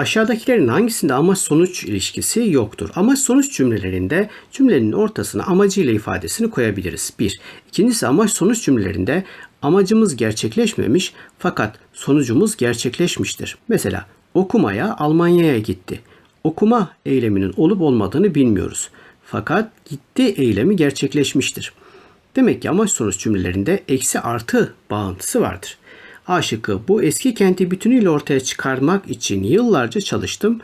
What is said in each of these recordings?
Aşağıdakilerin hangisinde amaç sonuç ilişkisi yoktur? Amaç sonuç cümlelerinde cümlenin ortasına amacıyla ifadesini koyabiliriz. 1. İkincisi amaç sonuç cümlelerinde amacımız gerçekleşmemiş fakat sonucumuz gerçekleşmiştir. Mesela okumaya Almanya'ya gitti. Okuma eyleminin olup olmadığını bilmiyoruz. Fakat gitti eylemi gerçekleşmiştir. Demek ki amaç sonuç cümlelerinde eksi artı bağıntısı vardır. A bu eski kenti bütünüyle ortaya çıkarmak için yıllarca çalıştım.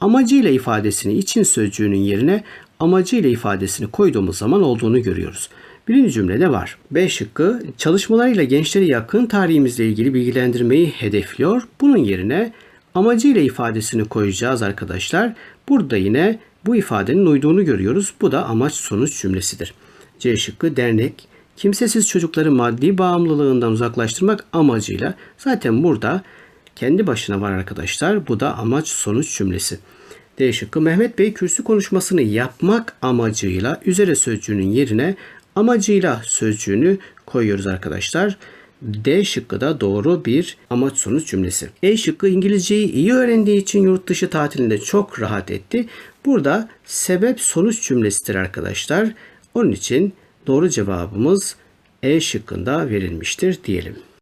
Amacıyla ifadesini için sözcüğünün yerine amacıyla ifadesini koyduğumuz zaman olduğunu görüyoruz. Birinci cümlede var. B şıkkı çalışmalarıyla gençleri yakın tarihimizle ilgili bilgilendirmeyi hedefliyor. Bunun yerine amacıyla ifadesini koyacağız arkadaşlar. Burada yine bu ifadenin uyduğunu görüyoruz. Bu da amaç sonuç cümlesidir. C şıkkı dernek kimsesiz çocukları maddi bağımlılığından uzaklaştırmak amacıyla zaten burada kendi başına var arkadaşlar. Bu da amaç sonuç cümlesi. D şıkkı Mehmet Bey kürsü konuşmasını yapmak amacıyla üzere sözcüğünün yerine amacıyla sözcüğünü koyuyoruz arkadaşlar. D şıkkı da doğru bir amaç sonuç cümlesi. E şıkkı İngilizceyi iyi öğrendiği için yurt dışı tatilinde çok rahat etti. Burada sebep sonuç cümlesidir arkadaşlar. Onun için doğru cevabımız E şıkkında verilmiştir diyelim.